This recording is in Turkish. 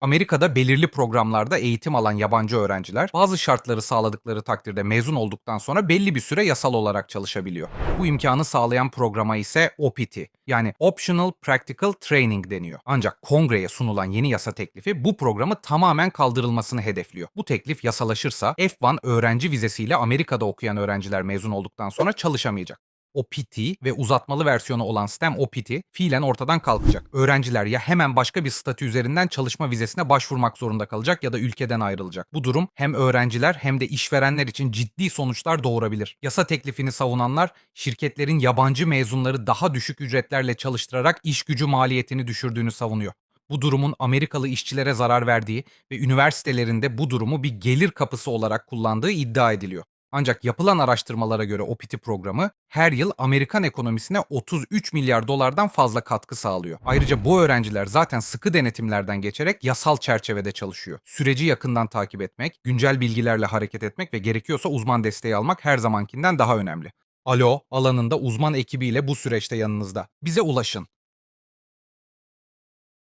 Amerika'da belirli programlarda eğitim alan yabancı öğrenciler bazı şartları sağladıkları takdirde mezun olduktan sonra belli bir süre yasal olarak çalışabiliyor. Bu imkanı sağlayan programa ise OPT yani Optional Practical Training deniyor. Ancak kongreye sunulan yeni yasa teklifi bu programı tamamen kaldırılmasını hedefliyor. Bu teklif yasalaşırsa F1 öğrenci vizesiyle Amerika'da okuyan öğrenciler mezun olduktan sonra çalışamayacak. OPT ve uzatmalı versiyonu olan STEM OPT fiilen ortadan kalkacak. Öğrenciler ya hemen başka bir statü üzerinden çalışma vizesine başvurmak zorunda kalacak ya da ülkeden ayrılacak. Bu durum hem öğrenciler hem de işverenler için ciddi sonuçlar doğurabilir. Yasa teklifini savunanlar şirketlerin yabancı mezunları daha düşük ücretlerle çalıştırarak iş gücü maliyetini düşürdüğünü savunuyor. Bu durumun Amerikalı işçilere zarar verdiği ve üniversitelerinde bu durumu bir gelir kapısı olarak kullandığı iddia ediliyor. Ancak yapılan araştırmalara göre OPT programı her yıl Amerikan ekonomisine 33 milyar dolardan fazla katkı sağlıyor. Ayrıca bu öğrenciler zaten sıkı denetimlerden geçerek yasal çerçevede çalışıyor. Süreci yakından takip etmek, güncel bilgilerle hareket etmek ve gerekiyorsa uzman desteği almak her zamankinden daha önemli. Alo, alanında uzman ekibiyle bu süreçte yanınızda. Bize ulaşın.